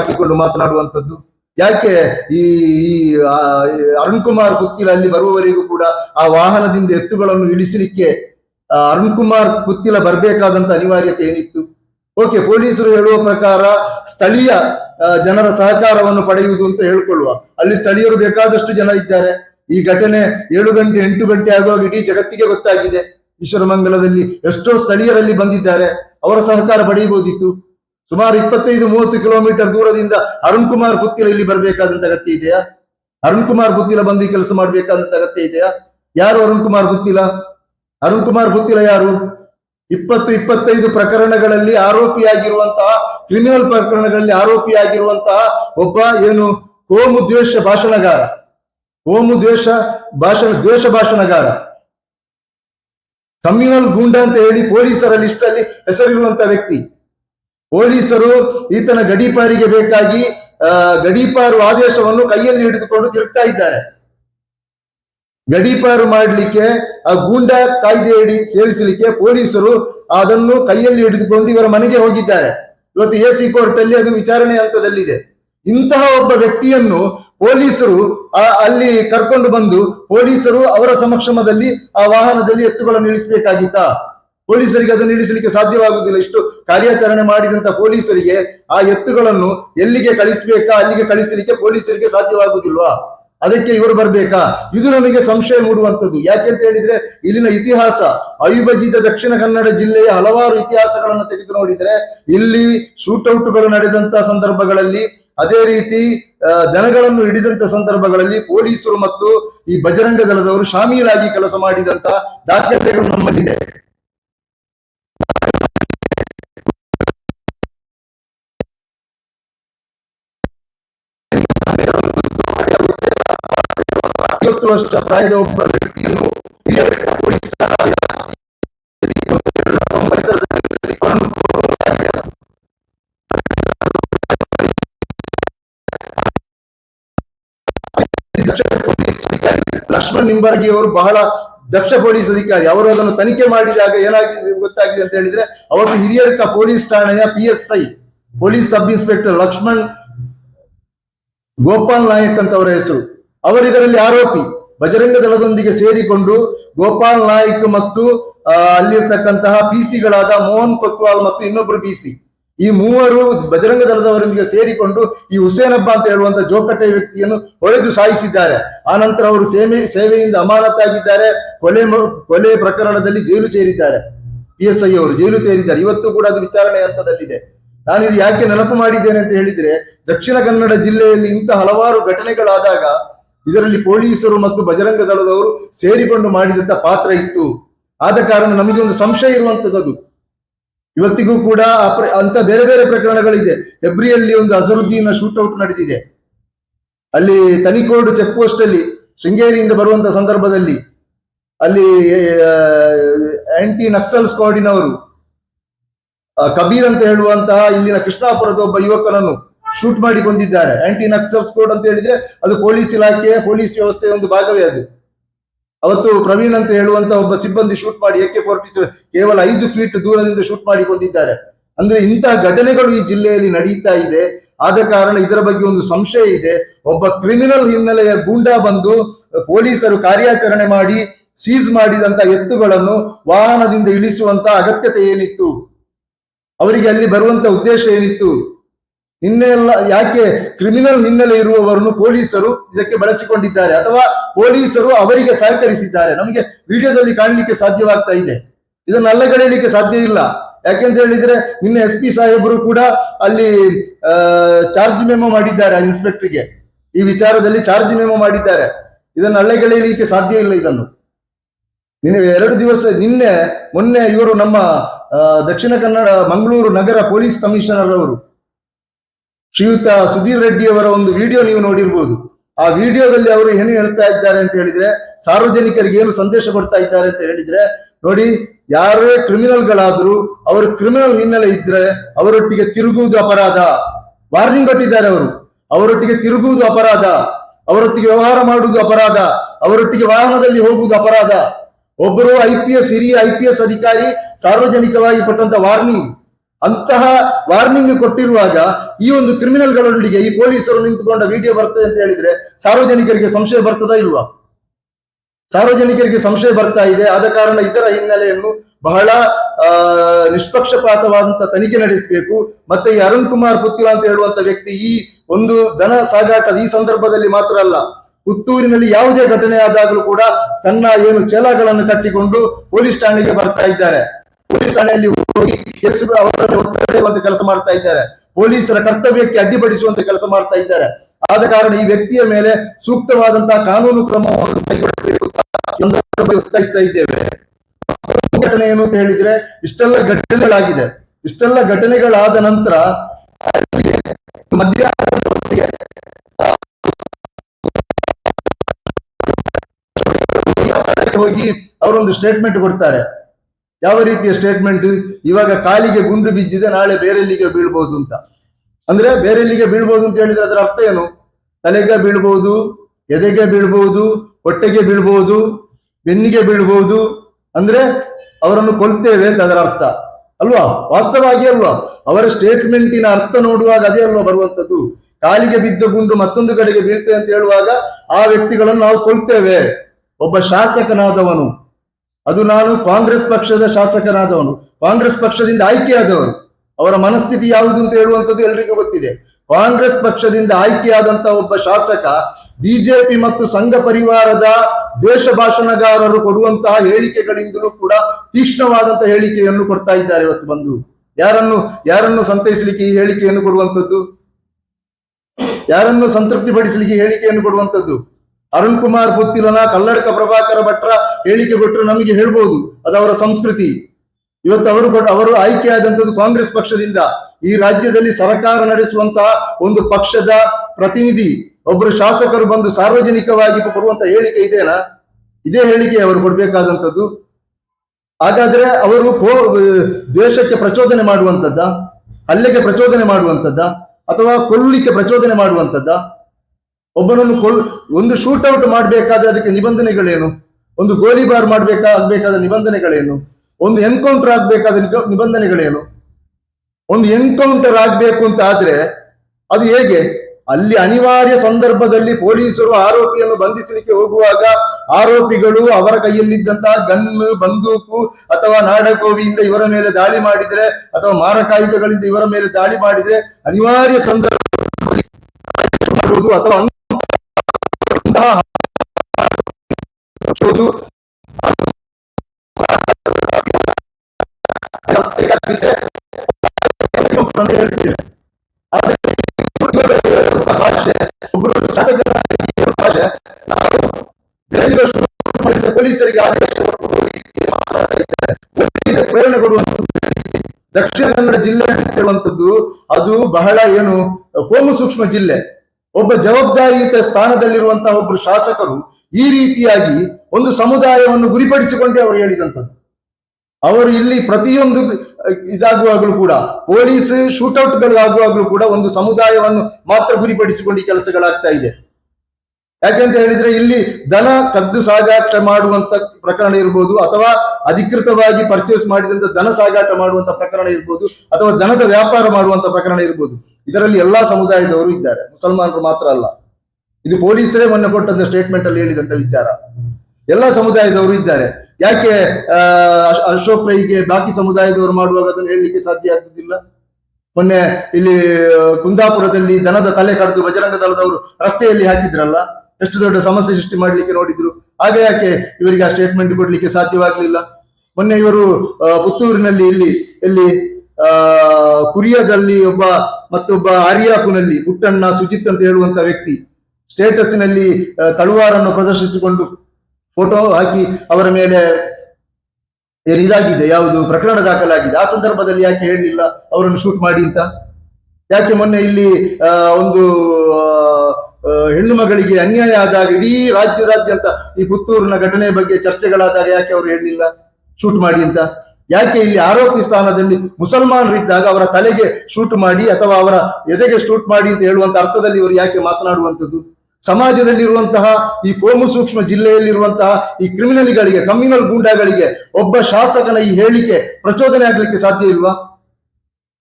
S1: ಹಾಕಿಕೊಂಡು ಮಾತನಾಡುವಂಥದ್ದು. ಯಾಕೆ ಈ ಈ, ಅರುಣ್ ಕುಮಾರ್ ಗುತ್ತಿಲ ಅಲ್ಲಿ ಬರುವವರೆಗೂ ಕೂಡ ಆ ವಾಹನದಿಂದ ಎತ್ತುಗಳನ್ನು ಇಳಿಸಲಿಕ್ಕೆ ಅರುಣ್ ಕುಮಾರ್ ಗುತ್ತಿಲ ಬರಬೇಕಾದಂತ ಅನಿವಾರ್ಯತೆ ಏನಿತ್ತು? ಓಕೆ ಪೊಲೀಸರು ಹೇಳುವ ಪ್ರಕಾರ ಸ್ಥಳೀಯ ಜನರ ಸಹಕಾರವನ್ನು ಪಡೆಯುವುದು ಅಂತ ಹೇಳ್ಕೊಳ್ಳುವ. ಅಲ್ಲಿ ಸ್ಥಳೀಯರು ಬೇಕಾದಷ್ಟು ಜನ ಇದ್ದಾರೆ. ಈ ಘಟನೆ ಏಳು ಗಂಟೆ ಎಂಟು ಗಂಟೆ ಆಗುವಾಗ ಇಡೀ ಜಗತ್ತಿಗೆ ಗೊತ್ತಾಗಿದೆ. ಈಶ್ವರಮಂಗಲದಲ್ಲಿ ಎಷ್ಟೋ ಸ್ಥಳೀಯರಲ್ಲಿ ಬಂದಿದ್ದಾರೆ. ಅವರ ಸಹಕಾರ ಪಡೆಯಬಹುದಿತ್ತು. ಸುಮಾರು ಇಪ್ಪತ್ತೈದು, ಮೂವತ್ತು ಕಿಲೋಮೀಟರ್ ದೂರದಿಂದ ಅರುಣ್ ಕುಮಾರ್ ಪುತ್ತಿಲ ಇಲ್ಲಿ ಬರಬೇಕಾದಂತ ಅಗತ್ಯ ಇದೆಯಾ? ಅರುಣ್ ಕುಮಾರ್ ಪುತ್ತಿಲ ಬಂದು ಕೆಲಸ ಮಾಡಬೇಕಾದಂತ ಅಗತ್ಯ ಇದೆಯಾ? ಯಾರು ಅರುಣ್ ಕುಮಾರ್ ಪುತ್ತಿಲ ಅರುಣ್ ಕುಮಾರ್ ಪುತ್ತಿಲ ಯಾರು? ಇಪ್ಪತ್ತು, ಇಪ್ಪತ್ತೈದು ಪ್ರಕರಣಗಳಲ್ಲಿ ಆರೋಪಿಯಾಗಿರುವಂತಹ, ಕ್ರಿಮಿನಲ್ ಪ್ರಕರಣಗಳಲ್ಲಿ ಆರೋಪಿಯಾಗಿರುವಂತಹ ಒಬ್ಬ ಏನು, ಕೋಮು ದ್ವೇಷ ಭಾಷಣಗಾರ. ಕೋಮು ದ್ವೇಷ ಭಾಷಣ, ದ್ವೇಷ ಭಾಷಣಗಾರ. ಕಮ್ಯುನಲ್ ಗೂಂಡ ಅಂತ ಹೇಳಿ ಪೊಲೀಸರ ಲಿಸ್ಟ್ ಅಲ್ಲಿ ಹೆಸರಿರುವಂತಹ ವ್ಯಕ್ತಿ. ಪೊಲೀಸರು ಈತನ ಗಡೀಪಾರಿಗೆ ಬೇಕಾಗಿ ಗಡೀಪಾರು ಆದೇಶವನ್ನು ಕೈಯಲ್ಲಿ ಹಿಡಿದುಕೊಂಡು ತಿರುಗ್ತಾ ಇದ್ದಾರೆ. ಗಡೀಪಾರು ಮಾಡಲಿಕ್ಕೆ, ಆ, ಗೂಂಡಾ ಕಾಯ್ದೆಯಡಿ ಸೇರಿಸಲಿಕ್ಕೆ ಪೊಲೀಸರು ಅದನ್ನು ಕೈಯಲ್ಲಿ ಹಿಡಿದುಕೊಂಡು ಇವರ ಮನೆಗೆ ಹೋಗಿದ್ದಾರೆ. ಇವತ್ತು ಎ ಸಿ ಕೋರ್ಟ್ ಅಲ್ಲಿ ಅದು ವಿಚಾರಣೆ ಹಂತದಲ್ಲಿದೆ. ಇಂತಹ ಒಬ್ಬ ವ್ಯಕ್ತಿಯನ್ನು ಪೊಲೀಸರು ಅಲ್ಲಿ ಕರ್ಕೊಂಡು ಬಂದು ಪೊಲೀಸರು ಅವರ ಸಮಕ್ಷಮದಲ್ಲಿ ಆ ವಾಹನದಲ್ಲಿ ಎತ್ತುಗಳನ್ನು ಇಳಿಸಬೇಕಾಗಿತ್ತಾ? ಪೊಲೀಸರಿಗೆ ಅದನ್ನು ಇಳಿಸಲಿಕ್ಕೆ ಸಾಧ್ಯವಾಗುವುದಿಲ್ಲ. ಇಷ್ಟು ಕಾರ್ಯಾಚರಣೆ ಮಾಡಿದಂತ ಪೊಲೀಸರಿಗೆ ಆ ಎತ್ತುಗಳನ್ನು ಎಲ್ಲಿಗೆ ಕಳಿಸ್ಬೇಕಾ, ಅಲ್ಲಿಗೆ ಕಳಿಸಲಿಕ್ಕೆ ಪೊಲೀಸರಿಗೆ ಸಾಧ್ಯವಾಗುವುದಿಲ್ವಾ? ಅದಕ್ಕೆ ಇವರು ಬರ್ಬೇಕಾ? ಇದು ನಮಗೆ ಸಂಶಯ ಮೂಡುವಂತದ್ದು ಯಾಕೆಂತ ಹೇಳಿದ್ರೆ, ಇಲ್ಲಿನ ಇತಿಹಾಸ, ಅವಿಭಜಿತ ದಕ್ಷಿಣ ಕನ್ನಡ ಜಿಲ್ಲೆಯ ಹಲವಾರು ಇತಿಹಾಸಗಳನ್ನು ತೆಗೆದು ನೋಡಿದ್ರೆ, ಇಲ್ಲಿ ಶೂಟೌಟ್ಗಳು ನಡೆದಂತ ಸಂದರ್ಭಗಳಲ್ಲಿ, ಅದೇ ರೀತಿ ದನಗಳನ್ನು ಹಿಡಿದಂತ ಸಂದರ್ಭಗಳಲ್ಲಿ ಪೊಲೀಸರು ಮತ್ತು ಈ ಬಜರಂಗ ದಳದವರು ಶಾಮೀಲಾಗಿ ಕೆಲಸ ಮಾಡಿದಂತ ದಾಖಲೆಗಳು ನಮ್ಮಲ್ಲಿದೆ. ಐವತ್ತು ವರ್ಷ ಪ್ರಾಯದ ಒಬ್ಬ ವ್ಯಕ್ತಿಯನ್ನು ಲಕ್ಷ್ಮಣ್ ನಿಂಬಾರ್ಗಿ ಅವರು ಬಹಳ ದಕ್ಷ ಪೊಲೀಸ್ ಅಧಿಕಾರಿ, ಅವರು ಅದನ್ನು ತನಿಖೆ ಮಾಡಿದಾಗ ಏನಾಗಿದೆ ಗೊತ್ತಾಗಿದೆ ಅಂತ ಹೇಳಿದ್ರೆ, ಅವರು ಹಿರಿಯಡ್ಕ ಪೊಲೀಸ್ ಠಾಣೆಯ P S I police sub inspector Lakshman Gopal Nayak ಅಂತ ಅವರ ಹೆಸರು. ಅವರು ಇದರಲ್ಲಿ ಆರೋಪಿ, ಬಜರಂಗ ದಳದೊಂದಿಗೆ ಸೇರಿಕೊಂಡು ಗೋಪಾಲ್ ನಾಯಕ್ ಮತ್ತು ಅಲ್ಲಿರ್ತಕ್ಕಂತಹ ಅಲ್ಲಿರ್ತಕ್ಕಂತಹ ಪಿಸಿಗಳಾದ ಮೋಹನ್ ಕೊತ್ವಾಲ್ ಮತ್ತು ಇನ್ನೊಬ್ಬರು ಪಿಸಿ ಈ ಮೂವರು ಬಜರಂಗ ದಳದವರೊಂದಿಗೆ ಸೇರಿಕೊಂಡು ಈ ಹುಸೇನಪ್ಪ ಅಂತ ಹೇಳುವಂತ ಜೋಕಟ್ಟೆ ವ್ಯಕ್ತಿಯನ್ನು ಹೊಡೆದು ಸಾಯಿಸಿದ್ದಾರೆ. ಆನಂತರ ನಂತರ ಅವರು ಸೇವೆ ಸೇವೆಯಿಂದ ಅಮಾನತಾಗಿದ್ದಾರೆ. ಕೊಲೆ ಕೊಲೆ ಪ್ರಕರಣದಲ್ಲಿ ಜೈಲು ಸೇರಿದ್ದಾರೆ. ಪಿ ಎಸ್ ಐ ಅವರು ಜೈಲು ಸೇರಿದ್ದಾರೆ. ಇವತ್ತು ಕೂಡ ಅದು ವಿಚಾರಣೆ ಹಂತದಲ್ಲಿದೆ. ನಾನು ಇದು ಯಾಕೆ ನೆನಪು ಮಾಡಿದ್ದೇನೆ ಅಂತ ಹೇಳಿದ್ರೆ, ದಕ್ಷಿಣ ಕನ್ನಡ ಜಿಲ್ಲೆಯಲ್ಲಿ ಇಂಥ ಹಲವಾರು ಘಟನೆಗಳಾದಾಗ ಇದರಲ್ಲಿ ಪೊಲೀಸರು ಮತ್ತು ಬಜರಂಗ ದಳದವರು ಸೇರಿಕೊಂಡು ಮಾಡಿದಂತ ಪಾತ್ರ ಇತ್ತು. ಆದ ಕಾರಣ ನಮಗೆ ಒಂದು ಸಂಶಯ ಇರುವಂತದ್ದು ಇವತ್ತಿಗೂ ಕೂಡ ಅಂತ ಬೇರೆ ಬೇರೆ ಪ್ರಕರಣಗಳಿದೆ. ಹೆಬ್ರಿಯಲ್ಲಿ ಒಂದು ಅಜರುದ್ದೀನ್ ಶೂಟೌಟ್ ನಡೆದಿದೆ ಅಲ್ಲಿ ತನಿಕೋಡು ಚೆಕ್ ಪೋಸ್ಟ್ ಅಲ್ಲಿ, ಶೃಂಗೇರಿಯಿಂದ ಬರುವಂತ ಸಂದರ್ಭದಲ್ಲಿ, ಅಲ್ಲಿ ಆಂಟಿ ನಕ್ಸಲ್ ಸ್ಕ್ವಾಡಿನವರು ಕಬೀರ್ ಅಂತ ಹೇಳುವಂತಹ ಇಲ್ಲಿನ ಕೃಷ್ಣಾಪುರದ ಒಬ್ಬ ಯುವಕನನ್ನು ಶೂಟ್ ಮಾಡಿ ಕೊಂದಿದ್ದಾರೆ ಆಂಟಿ ನಕ್ಸಲ್ ಸ್ಕ್ವಾಡ್ ಅಂತ ಹೇಳಿದ್ರೆ ಅದು ಪೊಲೀಸ್ ಇಲಾಖೆ ಪೊಲೀಸ್ ವ್ಯವಸ್ಥೆಯ ಒಂದು ಭಾಗವೇ ಅದು. ಅವತ್ತು ಪ್ರವೀಣ್ ಅಂತ ಹೇಳುವಂತ ಒಬ್ಬ ಸಿಬ್ಬಂದಿ ಶೂಟ್ ಮಾಡಿ ಎಕೆ ಫೋರ್ಟಿ ಕೇವಲ ಐದು ಫೀಟ್ ದೂರದಿಂದ ಶೂಟ್ ಮಾಡಿ ಬಂದಿದ್ದಾರೆ. ಅಂದ್ರೆ ಇಂತಹ ಘಟನೆಗಳು ಈ ಜಿಲ್ಲೆಯಲ್ಲಿ ನಡೀತಾ ಇದೆ. ಆದ ಕಾರಣ ಇದರ ಬಗ್ಗೆ ಒಂದು ಸಂಶಯ ಇದೆ. ಒಬ್ಬ ಕ್ರಿಮಿನಲ್ ಹಿನ್ನೆಲೆಯ ಗೂಂಡಾ ಬಂದು ಪೊಲೀಸರು ಕಾರ್ಯಾಚರಣೆ ಮಾಡಿ ಸೀಸ್ ಮಾಡಿದಂತ ಎತ್ತುಗಳನ್ನು ವಾಹನದಿಂದ ಇಳಿಸುವಂತ ಅಗತ್ಯತೆ ಏನಿತ್ತು? ಅವರಿಗೆ ಅಲ್ಲಿ ಬರುವಂತ ಉದ್ದೇಶ ಏನಿತ್ತು? ನಿನ್ನೆ ಎಲ್ಲ ಯಾಕೆ ಕ್ರಿಮಿನಲ್ ಹಿನ್ನೆಲೆ ಇರುವವರನ್ನು ಪೊಲೀಸರು ಇದಕ್ಕೆ ಬಳಸಿಕೊಂಡಿದ್ದಾರೆ ಅಥವಾ ಪೊಲೀಸರು ಅವರಿಗೆ ಸಹಕರಿಸಿದ್ದಾರೆ? ನಮಗೆ ವಿಡಿಯೋದಲ್ಲಿ ಕಾಣಲಿಕ್ಕೆ ಸಾಧ್ಯವಾಗ್ತಾ ಇದೆ. ಇದನ್ನ ಅಲ್ಲಗಳೆಯಲಿಕ್ಕೆ ಸಾಧ್ಯ ಇಲ್ಲ. ಯಾಕೆಂತ ಹೇಳಿದ್ರೆ, ನಿನ್ನೆ ಎಸ್ ಪಿ ಸಾಹೇಬರು ಕೂಡ ಅಲ್ಲಿ ಚಾರ್ಜ್ ಮೆಮೊ ಮಾಡಿದ್ದಾರೆ ಇನ್ಸ್ಪೆಕ್ಟರ್ಗೆ ಈ ವಿಚಾರದಲ್ಲಿ ಚಾರ್ಜ್ ಮೆಮೊ ಮಾಡಿದ್ದಾರೆ. ಇದನ್ನು ಅಲ್ಲಗಳೆಯಲಿಕ್ಕೆ ಸಾಧ್ಯ ಇಲ್ಲ ಇದನ್ನು. ನಿನ್ನೆ ಎರಡು ದಿವಸ, ನಿನ್ನೆ, ಮೊನ್ನೆ ಇವರು ನಮ್ಮ ದಕ್ಷಿಣ ಕನ್ನಡ, ಮಂಗಳೂರು ನಗರ ಪೊಲೀಸ್ ಕಮಿಷನರ್ ಅವರು ಶ್ರೀಯುತ ಸುಧೀರ್ ರೆಡ್ಡಿ ಅವರ ಒಂದು ವಿಡಿಯೋ ನೀವು ನೋಡಿರ್ಬೋದು. ಆ ವಿಡಿಯೋದಲ್ಲಿ ಅವರು ಏನು ಹೇಳ್ತಾ ಇದ್ದಾರೆ ಅಂತ ಹೇಳಿದ್ರೆ, ಸಾರ್ವಜನಿಕರಿಗೆ ಏನು ಸಂದೇಶ ಕೊಡ್ತಾ ಇದ್ದಾರೆ ಅಂತ ಹೇಳಿದ್ರೆ, ನೋಡಿ, ಯಾರೇ ಕ್ರಿಮಿನಲ್ಗಳಾದ್ರೂ, ಅವರು ಕ್ರಿಮಿನಲ್ ಹಿನ್ನೆಲೆ ಇದ್ರೆ ಅವರೊಟ್ಟಿಗೆ ತಿರುಗುವುದು ಅಪರಾಧ. ವಾರ್ನಿಂಗ್ ಕೊಟ್ಟಿದ್ದಾರೆ ಅವರು. ಅವರೊಟ್ಟಿಗೆ ತಿರುಗುವುದು ಅಪರಾಧ. ಅವರೊಟ್ಟಿಗೆ ವ್ಯವಹಾರ ಮಾಡುವುದು ಅಪರಾಧ. ಅವರೊಟ್ಟಿಗೆ ವಾಹನದಲ್ಲಿ ಹೋಗುವುದು ಅಪರಾಧ. ಒಬ್ಬರು ಐ ಪಿ ಎಸ್ ಹಿರಿಯ ಐ ಪಿ ಎಸ್ ಅಧಿಕಾರಿ ಸಾರ್ವಜನಿಕವಾಗಿ ಕೊಟ್ಟಂತ ವಾರ್ನಿಂಗ್. ಅಂತಹ ವಾರ್ನಿಂಗ್ ಕೊಟ್ಟಿರುವಾಗ ಈ ಒಂದು ಕ್ರಿಮಿನಲ್ಗಳೊಂದಿಗೆ ಈ ಪೊಲೀಸರು ನಿಂತುಕೊಂಡ ವಿಡಿಯೋ ಬರ್ತದೆ ಅಂತ ಹೇಳಿದ್ರೆ ಸಾರ್ವಜನಿಕರಿಗೆ ಸಂಶಯ ಬರ್ತದಾ ಇಲ್ವಾ? ಸಾರ್ವಜನಿಕರಿಗೆ ಸಂಶಯ ಬರ್ತಾ ಇದೆ. ಆದ ಕಾರಣ ಇದರ ಹಿನ್ನೆಲೆಯನ್ನು ಬಹಳ ಆ, ನಿಷ್ಪಕ್ಷಪಾತವಾದಂತ ತನಿಖೆ ನಡೆಸಬೇಕು. ಮತ್ತೆ ಈ ಅರುಣ್ ಕುಮಾರ್ ಪುತ್ತಿಲ ಅಂತ ಹೇಳುವಂತ ವ್ಯಕ್ತಿ ಈ ಒಂದು ದನ ಸಾಗಾಟ ಈ ಸಂದರ್ಭದಲ್ಲಿ ಮಾತ್ರ ಅಲ್ಲ ಪುತ್ತೂರಿನಲ್ಲಿ ಯಾವುದೇ ಘಟನೆ ಆದಾಗಲೂ ಕೂಡ ತನ್ನ ಏನು ಚೇಲಗಳನ್ನು ಕಟ್ಟಿಕೊಂಡು ಪೊಲೀಸ್ ಠಾಣೆಗೆ ಬರ್ತಾ ಇದ್ದಾರೆ. ಪೊಲೀಸ್ ಠಾಣೆಯಲ್ಲಿ ಹೋಗಿ ಹೆಸರು ಅವರನ್ನು ಒತ್ತಡೆಯುವಂತ ಕೆಲಸ ಮಾಡ್ತಾ ಇದ್ದಾರೆ. ಪೊಲೀಸರ ಕರ್ತವ್ಯಕ್ಕೆ ಅಡ್ಡಿಪಡಿಸುವಂತ ಕೆಲಸ ಮಾಡ್ತಾ ಇದ್ದಾರೆ. ಆದ ಕಾರಣ ಈ ವ್ಯಕ್ತಿಯ ಮೇಲೆ ಸೂಕ್ತವಾದಂತಹ ಕಾನೂನು ಕ್ರಮವನ್ನು ಕೈಗೊಳ್ಳಬೇಕು ಒತ್ತಾಯಿಸ್ತಾ ಇದ್ದೇವೆ. ಘಟನೆ ಏನು ಅಂತ ಹೇಳಿದ್ರೆ, ಇಷ್ಟೆಲ್ಲ ಘಟನೆಗಳಾಗಿದೆ. ಇಷ್ಟೆಲ್ಲ ಘಟನೆಗಳಾದ ನಂತರ ಮಧ್ಯಾಹ್ನ ಹೋಗಿ ಅವರೊಂದು ಸ್ಟೇಟ್ಮೆಂಟ್ ಕೊಡ್ತಾರೆ. ಯಾವ ರೀತಿಯ ಸ್ಟೇಟ್ಮೆಂಟ್ ಇವಾಗ ಕಾಲಿಗೆ ಗುಂಡು ಬಿದ್ದಿದೆ, ನಾಳೆ ಬೇರೆಲ್ಲಿಗೆ ಬೀಳ್ಬಹುದು ಅಂತ. ಅಂದ್ರೆ ಬೇರೆಲ್ಲಿಗೆ ಬೀಳ್ಬಹುದು ಅಂತ ಹೇಳಿದ್ರೆ ಅದರ ಅರ್ಥ ಏನು? ತಲೆಗೆ ಬೀಳ್ಬಹುದು ಎದೆಗೆ ಬೀಳ್ಬಹುದು ಹೊಟ್ಟೆಗೆ ಬೀಳ್ಬಹುದು ಬೆನ್ನಿಗೆ ಬೀಳ್ಬಹುದು ಅಂದ್ರೆ ಅವರನ್ನು ಕೊಲ್ತೇವೆ ಅಂತ ಅದರ ಅರ್ಥ. ಅಲ್ವಾ? ವಾಸ್ತವವಾಗಿ ಅಲ್ವಾ? ಅವರ ಸ್ಟೇಟ್ಮೆಂಟಿನ ಅರ್ಥ ನೋಡುವಾಗ ಅದೇ ಅಲ್ವಾ ಬರುವಂತದ್ದು ಕಾಲಿಗೆ ಬಿದ್ದ ಗುಂಡು ಮತ್ತೊಂದು ಕಡೆಗೆ ಬೀಳ್ತೇವೆ ಅಂತ ಹೇಳುವಾಗ ಆ ವ್ಯಕ್ತಿಗಳನ್ನು ನಾವು ಕೊಲ್ತೇವೆ. ಒಬ್ಬ ಶಾಸಕನಾದವನು. ಅದು ನಾನು ಕಾಂಗ್ರೆಸ್ ಪಕ್ಷದ ಶಾಸಕನಾದವನು. ಕಾಂಗ್ರೆಸ್ ಪಕ್ಷದಿಂದ ಆಯ್ಕೆಯಾದವರು ಅವರ ಮನಸ್ಥಿತಿ ಯಾವುದು ಅಂತ ಹೇಳುವಂಥದ್ದು ಎಲ್ರಿಗೂ ಗೊತ್ತಿದೆ. ಕಾಂಗ್ರೆಸ್ ಪಕ್ಷದಿಂದ ಆಯ್ಕೆಯಾದಂತ ಒಬ್ಬ ಶಾಸಕ ಬಿಜೆಪಿ ಮತ್ತು ಸಂಘ ಪರಿವಾರದ ದೇಶ ಭಾಷಣಗಾರರು ಕೊಡುವಂತಹ ಹೇಳಿಕೆಗಳಿಂದಲೂ ಕೂಡ ತೀಕ್ಷ್ಣವಾದಂತಹ ಹೇಳಿಕೆಯನ್ನು ಕೊಡ್ತಾ ಇದ್ದಾರೆ ಇವತ್ತು ಬಂದು. ಯಾರನ್ನು ಯಾರನ್ನು ಸಂತೈಸಲಿಕ್ಕೆ ಈ ಹೇಳಿಕೆಯನ್ನು ಕೊಡುವಂಥದ್ದು? ಯಾರನ್ನು ಸಂತೃಪ್ತಿಪಡಿಸಲಿಕ್ಕೆ ಪಡಿಸಲಿಕ್ಕೆ ಹೇಳಿಕೆಯನ್ನು ಕೊಡುವಂಥದ್ದು? ಅರುಣ್ ಕುಮಾರ್ ಪುತ್ತಿಲನ ಕಲ್ಲಡಕ ಪ್ರಭಾಕರ ಭಟ್ರ ಹೇಳಿಕೆ ಕೊಟ್ಟರು ನಮಗೆ ಹೇಳ್ಬೋದು. ಅದು ಅವರ ಸಂಸ್ಕೃತಿ. ಇವತ್ತು ಅವರು ಕೊಟ್ಟ, ಅವರು ಆಯ್ಕೆಯಾದಂಥದ್ದು ಕಾಂಗ್ರೆಸ್ ಪಕ್ಷದಿಂದ. ಈ ರಾಜ್ಯದಲ್ಲಿ ಸರ್ಕಾರ ನಡೆಸುವಂತಹ ಒಂದು ಪಕ್ಷದ ಪ್ರತಿನಿಧಿ ಒಬ್ಬರು ಶಾಸಕರು ಬಂದು ಸಾರ್ವಜನಿಕವಾಗಿ ಕೊಡುವಂತ ಹೇಳಿಕೆ ಇದೆನಾ ಇದೇ ಹೇಳಿಕೆ ಅವರು ಕೊಡ್ಬೇಕಾದಂಥದ್ದು. ಹಾಗಾದ್ರೆ ಅವರು ಕೋ- ದ್ವೇಷಕ್ಕೆ ಪ್ರಚೋದನೆ ಮಾಡುವಂಥದ್ದ? ಹಲ್ಲೆಗೆ ಪ್ರಚೋದನೆ ಮಾಡುವಂಥದ್ದ? ಅಥವಾ ಕೊಲ್ಲಿಕ್ಕೆ ಪ್ರಚೋದನೆ ಮಾಡುವಂತದ್ದ ಒಬ್ಬನನ್ನು ಕೊಲ್, ಒಂದು ಶೂಟ್ ಔಟ್ ಮಾಡಬೇಕಾದ್ರೆ ಅದಕ್ಕೆ ನಿಬಂಧನೆಗಳೇನು? ಒಂದು ಗೋಲಿಬಾರ್ ಮಾಡಬೇಕಾಗಬೇಕಾದ ನಿಬಂಧನೆಗಳೇನು? ಒಂದು ಎನ್ಕೌಂಟರ್ ಆಗ್ಬೇಕಾದ ನಿಗ- ನಿಬಂಧನೆಗಳೇನು? ಒಂದು ಎನ್ಕೌಂಟರ್ ಆಗ್ಬೇಕು ಅಂತ ಆದ್ರೆ ಅದು ಹೇಗೆ? ಅಲ್ಲಿ ಅನಿವಾರ್ಯ ಸಂದರ್ಭದಲ್ಲಿ ಪೊಲೀಸರು ಆರೋಪಿಯನ್ನು ಬಂಧಿಸಲಿಕ್ಕೆ ಹೋಗುವಾಗ ಆರೋಪಿಗಳು ಅವರ ಕೈಯಲ್ಲಿದ್ದಂತಹ ಗನ್ ಬಂದೂಕು ಅಥವಾ ನಾಡಕೋವಿಯಿಂದ ಇವರ ಮೇಲೆ ದಾಳಿ ಮಾಡಿದ್ರೆ ಅಥವಾ ಮಾರಕಾಯುಧಗಳಿಂದ ಇವರ ಮೇಲೆ ದಾಳಿ ಮಾಡಿದ್ರೆ ಅನಿವಾರ್ಯ ಸಂದರ್ಭ ಅಥವಾ ಭಾಷೆ ಪೊಲೀಸರಿಗೆ ಆದೇಶ ಪ್ರೇರಣೆ ದಕ್ಷಿಣ ಕನ್ನಡ ಜಿಲ್ಲೆ ಹೇಳುವಂಥದ್ದು ಅದು ಬಹಳ ಏನು ಕೋಮು ಸೂಕ್ಷ್ಮ ಜಿಲ್ಲೆ. ಒಬ್ಬ ಜವಾಬ್ದಾರಿಯುತ ಸ್ಥಾನದಲ್ಲಿರುವಂತಹ ಒಬ್ಬರು ಶಾಸಕರು ಈ ರೀತಿಯಾಗಿ ಒಂದು ಸಮುದಾಯವನ್ನು ಗುರಿಪಡಿಸಿಕೊಂಡೇ ಅವರು ಹೇಳಿದಂಥದ್ದು. ಅವರು ಇಲ್ಲಿ ಪ್ರತಿಯೊಂದು ಇದಾಗುವಾಗಲೂ ಕೂಡ, ಪೊಲೀಸ್ ಶೂಟೌಟ್ ಆಗುವಾಗಲೂ ಕೂಡ ಒಂದು ಸಮುದಾಯವನ್ನು ಮಾತ್ರ ಗುರಿಪಡಿಸಿಕೊಂಡು ಕೆಲಸಗಳಾಗ್ತಾ ಇದೆ. ಯಾಕೆಂತ ಹೇಳಿದ್ರೆ ಇಲ್ಲಿ ದನ ಕದ್ದು ಸಾಗಾಟ ಮಾಡುವಂತ ಪ್ರಕರಣ ಇರ್ಬೋದು, ಅಥವಾ ಅಧಿಕೃತವಾಗಿ ಪರ್ಚೇಸ್ ಮಾಡಿದಂತ ದನ ಸಾಗಾಟ ಮಾಡುವಂತ ಪ್ರಕರಣ ಇರ್ಬೋದು, ಅಥವಾ ದನದ ವ್ಯಾಪಾರ ಮಾಡುವಂತ ಪ್ರಕರಣ ಇರ್ಬೋದು. ಇದರಲ್ಲಿ ಎಲ್ಲಾ ಸಮುದಾಯದವರು ಇದ್ದಾರೆ. ಮುಸಲ್ಮಾನರು ಮಾತ್ರ ಅಲ್ಲ. ಇದು ಪೊಲೀಸರೇ ಮೊನ್ನೆ ಕೊಟ್ಟಂತ ಸ್ಟೇಟ್ಮೆಂಟ್ ಅಲ್ಲಿ ಹೇಳಿದಂತ ವಿಚಾರ. ಎಲ್ಲ ಸಮುದಾಯದವರು ಇದ್ದಾರೆ. ಯಾಕೆ ಅಶೋಕ್ ರೈಗೆ ಬಾಕಿ ಸಮುದಾಯದವರು ಮಾಡುವಾಗ ಅದನ್ನು ಹೇಳಲಿಕ್ಕೆ ಸಾಧ್ಯ ಆಗುದಿಲ್ಲ ಮೊನ್ನೆ ಇಲ್ಲಿ ಕುಂದಾಪುರದಲ್ಲಿ ದನದ ತಲೆ ಕಡಿದು ಬಜರಂಗ ದಳದವರು ರಸ್ತೆಯಲ್ಲಿ ಹಾಕಿದ್ರಲ್ಲ? ಎಷ್ಟು ದೊಡ್ಡ ಸಮಸ್ಯೆ ಸೃಷ್ಟಿ ಮಾಡ್ಲಿಕ್ಕೆ ನೋಡಿದ್ರು. ಆಗ ಯಾಕೆ ಇವರಿಗೆ ಆ ಸ್ಟೇಟ್ಮೆಂಟ್ ಕೊಡ್ಲಿಕ್ಕೆ ಸಾಧ್ಯವಾಗ್ಲಿಲ್ಲ? ಮೊನ್ನೆ ಇವರು ಪುತ್ತೂರಿನಲ್ಲಿ ಇಲ್ಲಿ ಇಲ್ಲಿ ಕುರಿಯದಲ್ಲಿ ಒಬ್ಬ ಮತ್ತೊಬ್ಬ ಆರ್ಯಾಪುನಲ್ಲಿ ಪುಟ್ಟಣ್ಣ ಸುಜಿತ್ ಅಂತ ಹೇಳುವಂತ ವ್ಯಕ್ತಿ ಸ್ಟೇಟಸ್ನಲ್ಲಿ ತಳುವಾರನ್ನು ಪ್ರದರ್ಶಿಸಿಕೊಂಡು ಫೋಟೋ ಹಾಕಿ ಅವರ ಮೇಲೆ ಇದಾಗಿದೆ, ಯಾವುದು ಪ್ರಕರಣ ದಾಖಲಾಗಿದೆ. ಆ ಸಂದರ್ಭದಲ್ಲಿ ಯಾಕೆ ಹೇಳಲಿಲ್ಲ ಅವರನ್ನು ಶೂಟ್ ಮಾಡಿ ಅಂತ? ಯಾಕೆ ಮೊನ್ನೆ ಇಲ್ಲಿ ಒಂದು ಹೆಣ್ಣು ಮಗಳಿಗೆ ಅನ್ಯಾಯ ಆದಾಗ ಇಡೀ ರಾಜ್ಯದಾದ್ಯಂತ ಈ ಪುತ್ತೂರಿನ ಘಟನೆ ಬಗ್ಗೆ ಚರ್ಚೆಗಳಾದಾಗ ಯಾಕೆ ಅವರು ಹೇಳಲಿಲ್ಲ? ಶೂಟ್ ಮಾಡಿ ಅಂತ? ಯಾಕೆ ಇಲ್ಲಿ ಆರೋಪಿ ಸ್ಥಾನದಲ್ಲಿ ಮುಸಲ್ಮಾನರಿದ್ದಾಗ ಅವರ ತಲೆಗೆ ಶೂಟ್ ಮಾಡಿ ಅಥವಾ ಅವರ ಎದೆಗೆ ಶೂಟ್ ಮಾಡಿ ಅಂತ ಹೇಳುವಂತ ಅರ್ಥದಲ್ಲಿ ಇವರು ಯಾಕೆ ಮಾತನಾಡುವಂಥದ್ದು? ಸಮಾಜದಲ್ಲಿರುವಂತಹ ಈ ಕೋಮು ಸೂಕ್ಷ್ಮ ಜಿಲ್ಲೆಯಲ್ಲಿರುವಂತಹ ಈ ಕ್ರಿಮಿನಲ್ಗಳಿಗೆ, ಕಮ್ಯುನಲ್ ಗೂಂಡಾಗಳಿಗೆ ಒಬ್ಬ ಶಾಸಕನ ಈ ಹೇಳಿಕೆ ಪ್ರಚೋದನೆ ಆಗ್ಲಿಕ್ಕೆ ಸಾಧ್ಯ ಇಲ್ವಾ?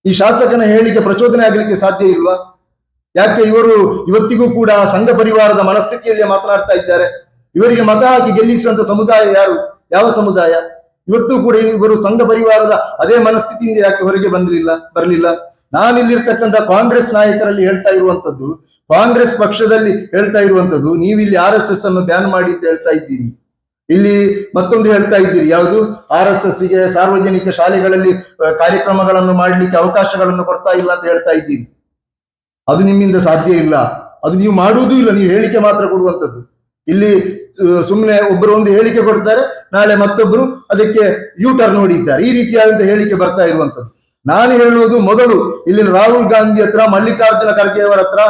S1: ಈ ಶಾಸಕನ ಹೇಳಿಕೆ ಪ್ರಚೋದನೆ ಆಗ್ಲಿಕ್ಕೆ ಸಾಧ್ಯ ಇಲ್ವಾ? ಯಾಕೆ ಇವರು ಇವತ್ತಿಗೂ ಕೂಡ ಸಂಘ ಪರಿವಾರದ ಮನಸ್ಥಿತಿಯಲ್ಲಿ ಮಾತನಾಡ್ತಾ ಇದ್ದಾರೆ? ಇವರಿಗೆ ಮತ ಹಾಕಿ ಗೆಲ್ಲಿಸಿದಂತ ಸಮುದಾಯ ಯಾರು? ಯಾವ ಸಮುದಾಯ? ಇವತ್ತು ಕೂಡ ಇವರು ಸಂಘ ಪರಿವಾರದ ಅದೇ ಮನಸ್ಥಿತಿಯಿಂದ ಯಾಕೆ ಹೊರಗೆ ಬಂದಿಲ್ಲ ಬರಲಿಲ್ಲ? ನಾನಿಲ್ಲಿರ್ತಕ್ಕಂಥ ಕಾಂಗ್ರೆಸ್ ನಾಯಕರಲ್ಲಿ ಹೇಳ್ತಾ ಇರುವಂತದ್ದು ಕಾಂಗ್ರೆಸ್ ಪಕ್ಷದಲ್ಲಿ ಹೇಳ್ತಾ ಇರುವಂತದ್ದು ನೀವಿಲ್ಲಿ ಆರ್ ಎಸ್ ಎಸ್ ಅನ್ನು ಬ್ಯಾನ್ ಮಾಡಿ ಅಂತ ಹೇಳ್ತಾ ಇದ್ದೀರಿ. ಇಲ್ಲಿ ಮತ್ತೊಂದು ಹೇಳ್ತಾ ಇದ್ದೀರಿ, ಯಾವುದು? ಆರ್ ಎಸ್ ಎಸ್ಗೆ ಸಾರ್ವಜನಿಕ ಶಾಲೆಗಳಲ್ಲಿ ಕಾರ್ಯಕ್ರಮಗಳನ್ನು ಮಾಡಲಿಕ್ಕೆ ಅವಕಾಶಗಳನ್ನು ಕೊಡ್ತಾ ಇಲ್ಲ ಅಂತ ಹೇಳ್ತಾ ಇದ್ದೀರಿ. ಅದು ನಿಮ್ಮಿಂದ ಸಾಧ್ಯ ಇಲ್ಲ. ಅದು ನೀವು ಮಾಡುವುದೂ ಇಲ್ಲ, ನೀವು ಹೇಳಿಕೆ ಮಾತ್ರ ಕೊಡುವಂಥದ್ದು. ಇಲ್ಲಿ ಸುಮ್ಮನೆ ಒಬ್ಬರು ಒಂದು ಹೇಳಿಕೆ ಕೊಡ್ತಾರೆ, ನಾಳೆ ಮತ್ತೊಬ್ಬರು ಅದಕ್ಕೆ ಯೂಟರ್ ನೋಡಿದ್ದಾರೆ. ಈ ರೀತಿಯಾದಂತಹ ಹೇಳಿಕೆ ಬರ್ತಾ ಇರುವಂತದ್ದು ನಾನು ಹೇಳುವುದು ಮೊದಲು ಇಲ್ಲಿ ರಾಹುಲ್ ಗಾಂಧಿ ಹತ್ರ, ಮಲ್ಲಿಕಾರ್ಜುನ ಖರ್ಗೆ ಅವರ ಹತ್ರ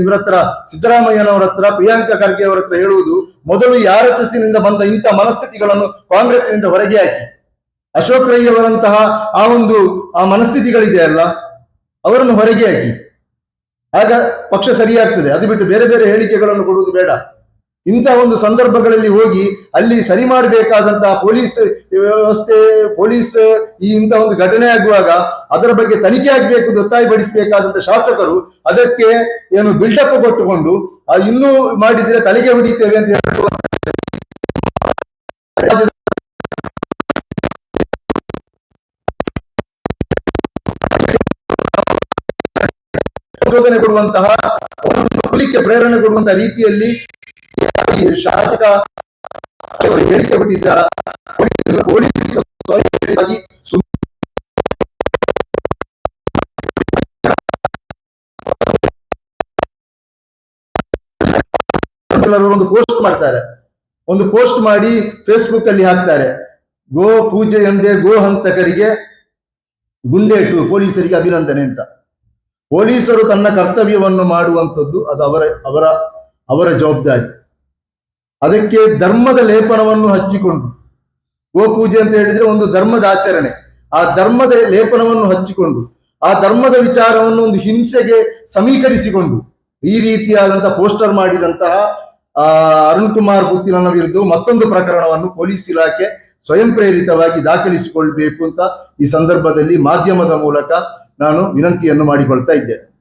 S1: ಇವರ ಹತ್ರ ಸಿದ್ದರಾಮಯ್ಯನವರ ಹತ್ರ, ಪ್ರಿಯಾಂಕಾ ಖರ್ಗೆ ಅವರ ಹತ್ರ ಹೇಳುವುದು, ಮೊದಲು ಆರ್ ಎಸ್ ಎಸ್ನಿಂದ ಬಂದ ಇಂಥ ಮನಸ್ಥಿತಿಗಳನ್ನು ಕಾಂಗ್ರೆಸ್ನಿಂದ ಹೊರಗೆ ಹಾಕಿ. ಅಶೋಕ್ ರೈ ಅವರಂತಹ ಆ ಒಂದು, ಆ ಮನಸ್ಥಿತಿಗಳಿದೆ ಅಲ್ಲ, ಅವರನ್ನು ಹೊರಗೆ ಹಾಕಿ. ಆಗ ಪಕ್ಷ ಸರಿಯಾಗ್ತದೆ. ಅದು ಬಿಟ್ಟು ಬೇರೆ ಬೇರೆ ಹೇಳಿಕೆಗಳನ್ನು ಕೊಡುವುದು ಬೇಡ. ಇಂಥ ಒಂದು ಸಂದರ್ಭಗಳಲ್ಲಿ ಹೋಗಿ ಅಲ್ಲಿ ಸರಿ ಮಾಡಬೇಕಾದಂತಹ ಪೊಲೀಸ್ ವ್ಯವಸ್ಥೆ, ಪೊಲೀಸ್ ಈ ಇಂಥ ಒಂದು ಘಟನೆ ಆಗುವಾಗ ಅದರ ಬಗ್ಗೆ ತನಿಖೆ ಆಗಬೇಕು ಒತ್ತಾಯಪಡಿಸಬೇಕಾದಂತಹ ಒತ್ತಾಯಪಡಿಸಬೇಕಾದಂತ ಶಾಸಕರು ಅದಕ್ಕೆ ಏನು ಬಿಲ್ಡಪ್ ಕೊಟ್ಟುಕೊಂಡು ಇನ್ನೂ ಮಾಡಿದ್ರೆ ತಲೆಗೆ ಹೊಡಿತೇವೆ ಅಂತ ಹೇಳುವ ಕೊಡುವಂತಹ ಪ್ರೇರಣೆ ಕೊಡುವಂತಹ ರೀತಿಯಲ್ಲಿ ಶಾಸಕ ಹೇಳಿಕೆ ಪೊಲೀಸ್ ಒಂದು ಪೋಸ್ಟ್ ಮಾಡ್ತಾರೆ. ಒಂದು ಪೋಸ್ಟ್ ಮಾಡಿ ಫೇಸ್ಬುಕ್ ಅಲ್ಲಿ ಹಾಕ್ತಾರೆ. ಗೋ ಪೂಜೆ ಎಂದೇ ಗೋ ಹಂತಕರಿಗೆ ಗುಂಡೇಟು ಪೊಲೀಸರಿಗೆ ಅಭಿನಂದನೆ ಅಂತ. ಪೊಲೀಸರು ತನ್ನ ಕರ್ತವ್ಯವನ್ನು ಮಾಡುವಂಥದ್ದು ಅದು ಅವರ ಅವರ ಅವರ ಜವಾಬ್ದಾರಿ. ಅದಕ್ಕೆ ಧರ್ಮದ ಲೇಪನವನ್ನು ಹಚ್ಚಿಕೊಂಡು, ಗೋಪೂಜೆ ಅಂತ ಹೇಳಿದ್ರೆ ಒಂದು ಧರ್ಮದ ಆಚರಣೆ. ಆ ಧರ್ಮದ ಲೇಪನವನ್ನು ಹಚ್ಚಿಕೊಂಡು, ಆ ಧರ್ಮದ ವಿಚಾರವನ್ನು ಒಂದು ಹಿಂಸೆಗೆ ಸಮೀಕರಿಸಿಕೊಂಡು, ಈ ರೀತಿಯಾದಂತಹ ಪೋಸ್ಟರ್ ಮಾಡಿದಂತಹ, ಆ, ಅರುಣ್ ಕುಮಾರ್ ಪುತ್ತಿನ ವಿರುದ್ಧ ಮತ್ತೊಂದು ಪ್ರಕರಣವನ್ನು ಪೊಲೀಸ್ ಇಲಾಖೆ ಸ್ವಯಂ ಪ್ರೇರಿತವಾಗಿ ದಾಖಲಿಸಿಕೊಳ್ಬೇಕು ಅಂತ ಈ ಸಂದರ್ಭದಲ್ಲಿ ಮಾಧ್ಯಮದ ಮೂಲಕ ನಾನು ವಿನಂತಿಯನ್ನು ಮಾಡಿಕೊಳ್ತಾ ಇದ್ದೇನೆ.